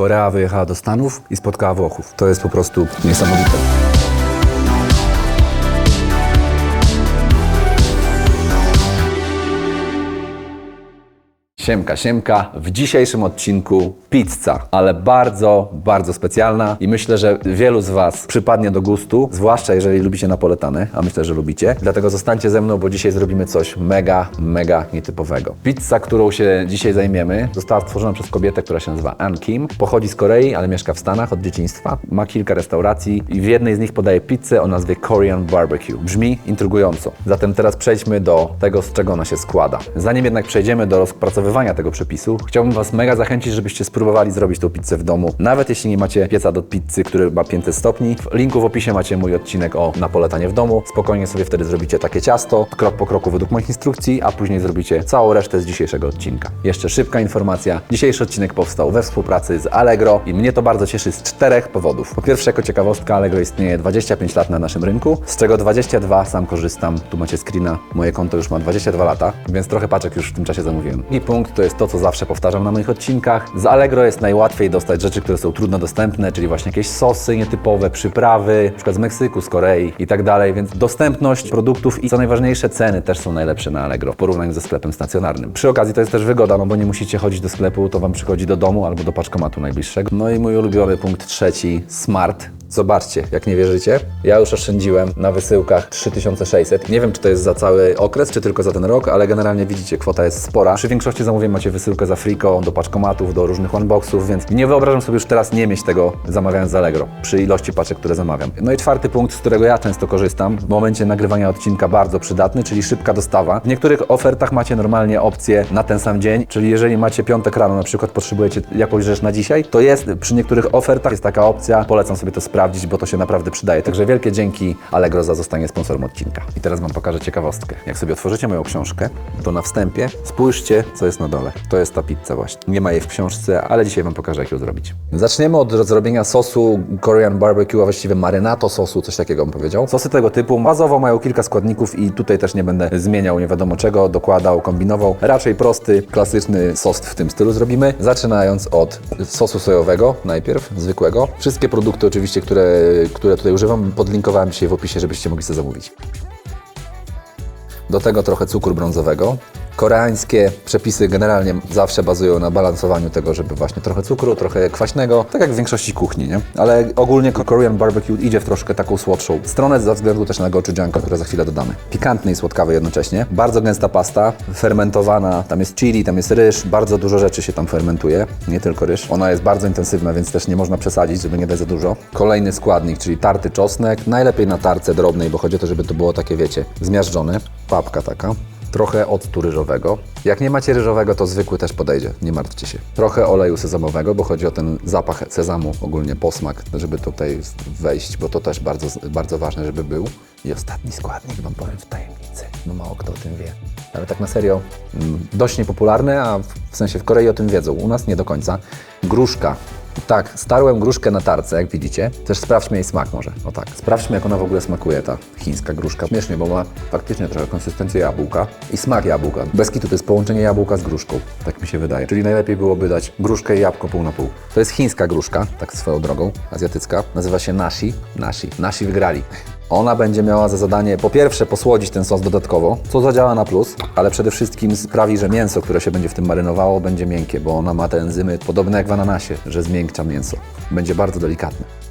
Korea wyjechała do Stanów i spotkała Włochów. To jest po prostu niesamowite. Siemka, siemka. W dzisiejszym odcinku pizza, ale bardzo, bardzo specjalna i myślę, że wielu z Was przypadnie do gustu, zwłaszcza jeżeli lubicie napoletany, a myślę, że lubicie. Dlatego zostańcie ze mną, bo dzisiaj zrobimy coś mega, mega nietypowego. Pizza, którą się dzisiaj zajmiemy, została stworzona przez kobietę, która się nazywa Ann Kim. Pochodzi z Korei, ale mieszka w Stanach od dzieciństwa. Ma kilka restauracji i w jednej z nich podaje pizzę o nazwie Korean Barbecue. Brzmi intrygująco. Zatem teraz przejdźmy do tego, z czego ona się składa. Zanim jednak przejdziemy do rozpracowywania tego przepisu, chciałbym Was mega zachęcić, żebyście spróbowali zrobić tą pizzę w domu. Nawet jeśli nie macie pieca do pizzy, który ma 500 stopni. W linku w opisie macie mój odcinek o napoletanie w domu. Spokojnie sobie wtedy zrobicie takie ciasto, krok po kroku według moich instrukcji, a później zrobicie całą resztę z dzisiejszego odcinka. Jeszcze szybka informacja. Dzisiejszy odcinek powstał we współpracy z Allegro i mnie to bardzo cieszy z czterech powodów. Po pierwsze, jako ciekawostka, Allegro istnieje 25 lat na naszym rynku, z czego 22 sam korzystam. Tu macie screena. Moje konto już ma 22 lata, więc trochę paczek już w tym czasie zamówiłem. I punkt to jest to, co zawsze powtarzam na moich odcinkach. Z Allegro jest najłatwiej dostać rzeczy, które są trudno dostępne, czyli właśnie jakieś sosy nietypowe, przyprawy, przykład z Meksyku, z Korei i tak dalej, więc dostępność produktów i co najważniejsze ceny też są najlepsze na Allegro w porównaniu ze sklepem stacjonarnym. Przy okazji to jest też wygoda, no bo nie musicie chodzić do sklepu, to Wam przychodzi do domu albo do paczkomatu najbliższego. No i mój ulubiony punkt trzeci, smart. Zobaczcie, jak nie wierzycie, ja już oszczędziłem na wysyłkach 3600. Nie wiem, czy to jest za cały okres, czy tylko za ten rok, ale generalnie widzicie, kwota jest spora. Przy większości zamówień macie wysyłkę za Frico, do paczkomatów, do różnych oneboxów, więc nie wyobrażam sobie już teraz nie mieć tego zamawiając z Allegro, przy ilości paczek, które zamawiam. No i czwarty punkt, z którego ja często korzystam, w momencie nagrywania odcinka bardzo przydatny, czyli szybka dostawa. W niektórych ofertach macie normalnie opcję na ten sam dzień, czyli jeżeli macie piątek rano, na przykład potrzebujecie jakąś rzecz na dzisiaj, to jest przy niektórych ofertach jest taka opcja, polecam sobie to sprawdzić, bo to się naprawdę przydaje. Także wielkie dzięki Allegro za zostanie sponsorem odcinka. I teraz Wam pokażę ciekawostkę. Jak sobie otworzycie moją książkę, to na wstępie spójrzcie, co jest na dole. To jest ta pizza właśnie. Nie ma jej w książce, ale dzisiaj Wam pokażę, jak ją zrobić. Zaczniemy od zrobienia sosu Korean barbecue, a właściwie marynato sosu, coś takiego bym powiedział. Sosy tego typu bazowo mają kilka składników i tutaj też nie będę zmieniał nie wiadomo czego, dokładał, kombinował. Raczej prosty, klasyczny sos w tym stylu zrobimy. Zaczynając od sosu sojowego najpierw, zwykłego. Wszystkie produkty oczywiście, które, które tutaj używam, podlinkowałem dzisiaj w opisie, żebyście mogli sobie zamówić. Do tego trochę cukru brązowego. Koreańskie przepisy generalnie zawsze bazują na balansowaniu tego, żeby właśnie trochę cukru, trochę kwaśnego, tak jak w większości kuchni, nie? Ale ogólnie Korean barbecue idzie w troszkę taką słodszą stronę ze względu też na gochujjanko, które za chwilę dodamy. Pikantny i słodkawy jednocześnie. Bardzo gęsta pasta, fermentowana, tam jest chili, tam jest ryż, bardzo dużo rzeczy się tam fermentuje, nie tylko ryż. Ona jest bardzo intensywna, więc też nie można przesadzić, żeby nie dać za dużo. Kolejny składnik, czyli tarty czosnek, najlepiej na tarce drobnej, bo chodzi o to, żeby to było takie, wiecie, zmiażdżone. Papka taka trochę octu ryżowego. Jak nie macie ryżowego, to zwykły też podejdzie, nie martwcie się. Trochę oleju sezamowego, bo chodzi o ten zapach sezamu, ogólnie posmak, żeby tutaj wejść, bo to też bardzo, bardzo ważne, żeby był. I ostatni składnik, Wam powiem w tajemnicy, bo mało kto o tym wie. Ale tak na serio, mm, dość niepopularne, a w sensie w Korei o tym wiedzą, u nas nie do końca. Gruszka. Tak, starłem gruszkę na tarce, jak widzicie. Też sprawdźmy jej smak może. O tak. Sprawdźmy, jak ona w ogóle smakuje, ta chińska gruszka. Śmiesznie, bo ma faktycznie trochę konsystencję jabłka i smak jabłka. Bez kitu to jest połączenie jabłka z gruszką, tak mi się wydaje. Czyli najlepiej byłoby dać gruszkę i jabłko pół na pół. To jest chińska gruszka, tak swoją drogą, azjatycka. Nazywa się nasi. Nasi. Nasi wygrali. Ona będzie miała za zadanie po pierwsze posłodzić ten sos dodatkowo, co zadziała na plus, ale przede wszystkim sprawi, że mięso, które się będzie w tym marynowało, będzie miękkie, bo ona ma te enzymy podobne jak w ananasie, że zmiękcza mięso. Będzie bardzo delikatne.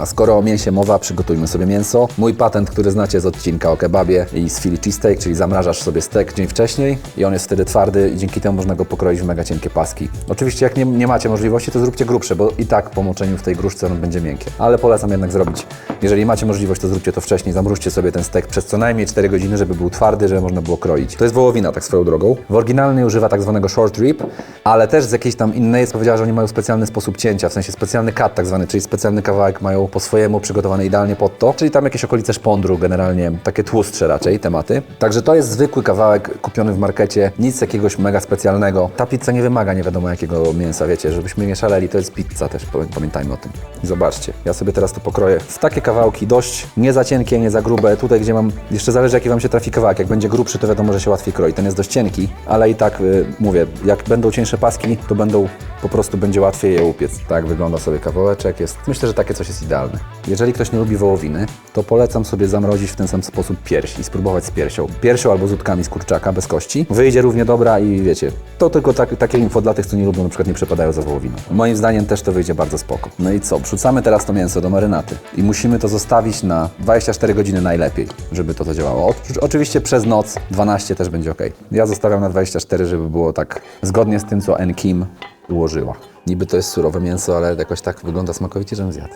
A skoro o mięsie mowa, przygotujmy sobie mięso. Mój patent, który znacie z odcinka o kebabie i z Philly cheesesteak, czyli zamrażasz sobie stek dzień wcześniej i on jest wtedy twardy i dzięki temu można go pokroić w mega cienkie paski. Oczywiście jak nie, nie macie możliwości, to zróbcie grubsze, bo i tak po moczeniu w tej gruszce on będzie miękkie. Ale polecam jednak zrobić. Jeżeli macie możliwość, to zróbcie to wcześniej, zamróżcie sobie ten stek przez co najmniej 4 godziny, żeby był twardy, żeby można było kroić. To jest wołowina, tak swoją drogą. W oryginalnej używa tak zwanego short rib, ale też z jakiejś tam innej powiedziała, że oni mają specjalny sposób cięcia, w sensie specjalny cut tak zwany, czyli specjalny kawałek mają po swojemu, przygotowane idealnie pod to, czyli tam jakieś okolice szpondru, generalnie takie tłustsze raczej tematy. Także to jest zwykły kawałek kupiony w markecie, nic jakiegoś mega specjalnego. Ta pizza nie wymaga nie wiadomo jakiego mięsa, wiecie, żebyśmy nie szaleli, to jest pizza też, pamię- pamiętajmy o tym. Zobaczcie, ja sobie teraz to pokroję w takie kawałki, dość nie za cienkie, nie za grube, tutaj gdzie mam, jeszcze zależy jaki Wam się trafi kawałek, jak będzie grubszy to wiadomo, że się łatwiej kroi, ten jest dość cienki, ale i tak y, mówię, jak będą cieńsze paski, to będą, po prostu będzie łatwiej je upiec. Tak wygląda sobie kawałeczek, jest, myślę, że takie coś jest idealne. Jeżeli ktoś nie lubi wołowiny, to polecam sobie zamrozić w ten sam sposób pierś i spróbować z piersią. Piersią albo z udkami z kurczaka bez kości. Wyjdzie równie dobra i wiecie, to tylko tak, takie info dla tych, co nie lubią, na przykład nie przepadają za wołowiną. Moim zdaniem też to wyjdzie bardzo spoko. No i co, wrzucamy teraz to mięso do marynaty i musimy to zostawić na 24 godziny najlepiej, żeby to zadziałało. Oczywiście przez noc 12 też będzie ok. Ja zostawiam na 24, żeby było tak zgodnie z tym, co N. Kim ułożyła. Niby to jest surowe mięso, ale jakoś tak wygląda smakowicie, żebym zjadł.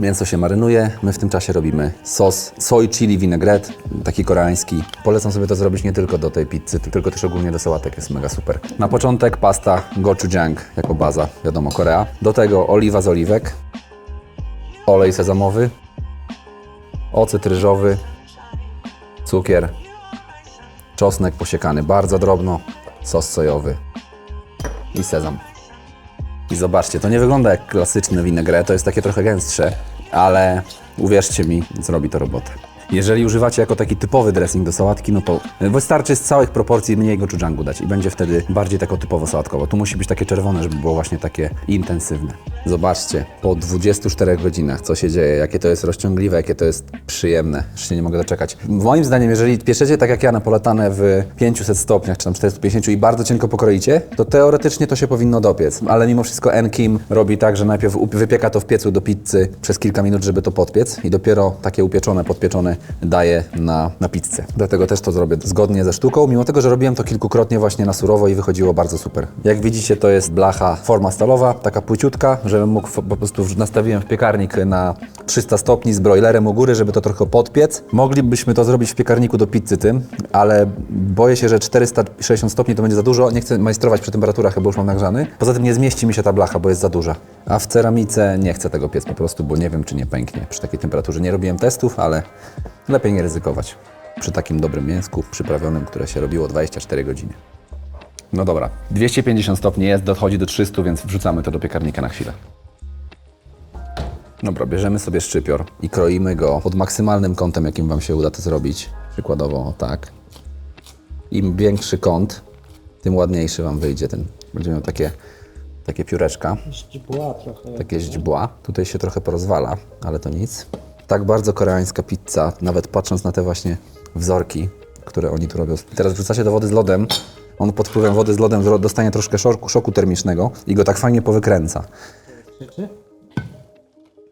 Mięso się marynuje, my w tym czasie robimy sos soy chili vinaigrette, taki koreański. Polecam sobie to zrobić nie tylko do tej pizzy, tylko też ogólnie do sałatek, jest mega super. Na początek pasta gochujang jako baza, wiadomo Korea. Do tego oliwa z oliwek, olej sezamowy, ocet ryżowy, cukier, czosnek posiekany bardzo drobno, sos sojowy i sezam. I zobaczcie, to nie wygląda jak klasyczne vinaigrette, to jest takie trochę gęstsze, ale uwierzcie mi, zrobi to robotę. Jeżeli używacie jako taki typowy dressing do sałatki, no to wystarczy z całych proporcji mniej gochujjangu dać i będzie wtedy bardziej tako typowo sałatkowo. Tu musi być takie czerwone, żeby było właśnie takie intensywne. Zobaczcie, po 24 godzinach co się dzieje, jakie to jest rozciągliwe, jakie to jest przyjemne. Już się nie mogę doczekać. Moim zdaniem, jeżeli pieszecie tak jak ja napoletane w 500 stopniach, czy tam 450 i bardzo cienko pokroicie, to teoretycznie to się powinno dopiec. Ale mimo wszystko N. Kim robi tak, że najpierw wypieka to w piecu do pizzy przez kilka minut, żeby to podpiec i dopiero takie upieczone, podpieczone daje na, na pizzę. Dlatego też to zrobię zgodnie ze sztuką, mimo tego, że robiłem to kilkukrotnie właśnie na surowo i wychodziło bardzo super. Jak widzicie, to jest blacha forma stalowa, taka płyciutka, żebym mógł po prostu nastawiłem w piekarnik na 300 stopni z broilerem u góry, żeby to trochę podpiec. Moglibyśmy to zrobić w piekarniku do pizzy tym, ale boję się, że 460 stopni to będzie za dużo. Nie chcę majstrować przy temperaturach, bo już mam nagrzany. Poza tym nie zmieści mi się ta blacha, bo jest za duża. A w ceramice nie chcę tego piec po prostu, bo nie wiem, czy nie pęknie przy takiej temperaturze. Nie robiłem testów, ale lepiej nie ryzykować. Przy takim dobrym mięsku przyprawionym, które się robiło 24 godziny. No dobra, 250 stopni jest, dochodzi do 300, więc wrzucamy to do piekarnika na chwilę. Dobra, bierzemy sobie szczypior i kroimy go pod maksymalnym kątem, jakim Wam się uda to zrobić. Przykładowo tak. Im większy kąt, tym ładniejszy Wam wyjdzie ten. Będzie miał takie, takie pióreczka, Źdźbła trochę. takie źdźbła. Tutaj się trochę porozwala, ale to nic. Tak bardzo koreańska pizza, nawet patrząc na te właśnie wzorki, które oni tu robią. Teraz wrzucacie do wody z lodem, on pod wpływem wody z lodem dostanie troszkę szoku, szoku termicznego i go tak fajnie powykręca.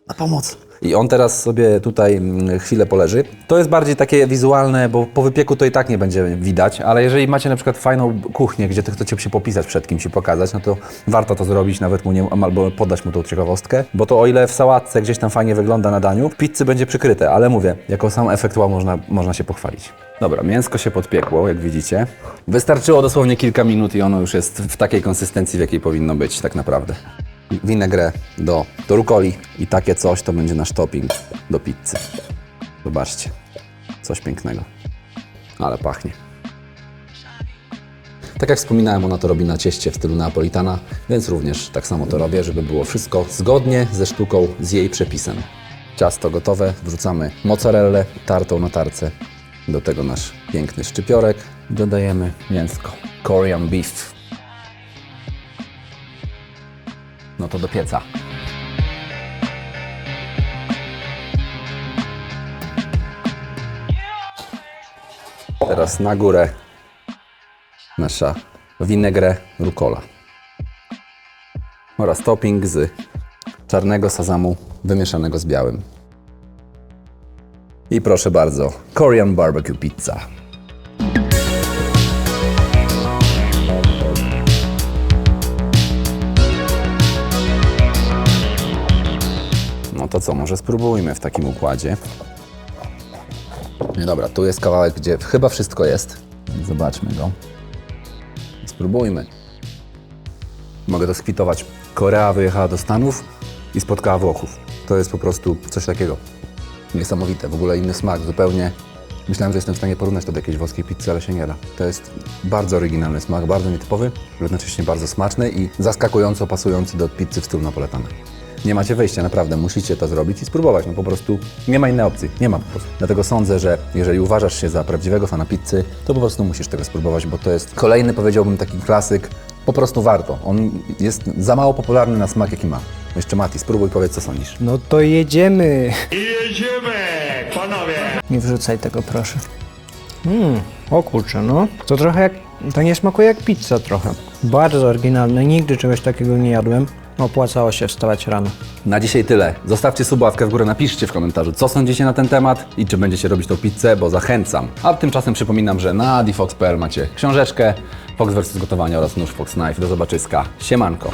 Na pomoc. I on teraz sobie tutaj mm, chwilę poleży. To jest bardziej takie wizualne, bo po wypieku to i tak nie będzie widać, ale jeżeli macie na przykład fajną kuchnię, gdzie to chcecie się popisać przed kimś i pokazać, no to warto to zrobić, nawet mu nie, albo podać mu tą ciekawostkę, bo to o ile w sałatce gdzieś tam fajnie wygląda na daniu, w pizzy będzie przykryte, ale mówię, jako sam efekt wow można, można się pochwalić. Dobra, mięsko się podpiekło, jak widzicie. Wystarczyło dosłownie kilka minut i ono już jest w takiej konsystencji, w jakiej powinno być tak naprawdę winegrę do, do rukoli i takie coś to będzie nasz topping do pizzy. Zobaczcie, coś pięknego. Ale pachnie. Tak jak wspominałem, ona to robi na cieście w stylu neapolitana, więc również tak samo to robię, żeby było wszystko zgodnie ze sztuką, z jej przepisem. Ciasto gotowe, wrzucamy mozzarellę tartą na tarce, do tego nasz piękny szczypiorek, dodajemy mięsko, Korean beef, no to do pieca. Teraz na górę nasza vinegre rucola oraz topping z czarnego sazamu wymieszanego z białym. I proszę bardzo, Korean barbecue pizza. To co, może spróbujmy w takim układzie. Dobra, tu jest kawałek, gdzie chyba wszystko jest. Zobaczmy go. Spróbujmy. Mogę to skwitować. Korea wyjechała do Stanów i spotkała Włochów. to jest po prostu coś takiego. Niesamowite, w ogóle inny smak, zupełnie. Myślałem, że jestem w stanie porównać to do jakiejś włoskiej pizzy, ale się nie da. To jest bardzo oryginalny smak, bardzo nietypowy, jednocześnie bardzo smaczny i zaskakująco pasujący do pizzy w stylu napoletana. Nie macie wyjścia, naprawdę, musicie to zrobić i spróbować, no po prostu nie ma innej opcji, nie ma po prostu. Dlatego sądzę, że jeżeli uważasz się za prawdziwego fana pizzy, to po prostu musisz tego spróbować, bo to jest kolejny, powiedziałbym, taki klasyk, po prostu warto. On jest za mało popularny na smak, jaki ma. Jeszcze Mati, spróbuj, powiedz, co sądzisz. No to jedziemy. Jedziemy, panowie! Nie wrzucaj tego, proszę. Mmm, o kurczę, no. To trochę jak, to nie smakuje jak pizza trochę. Bardzo oryginalne, nigdy czegoś takiego nie jadłem. Opłacało się wstawać rano. Na dzisiaj tyle. Zostawcie subławkę w górę, napiszcie w komentarzu, co sądzicie na ten temat i czy będziecie robić tą pizzę, bo zachęcam. A tymczasem przypominam, że na difox.pl macie książeczkę, Fox vs. gotowania oraz nóż Fox Knife. Do zobaczyska. Siemanko.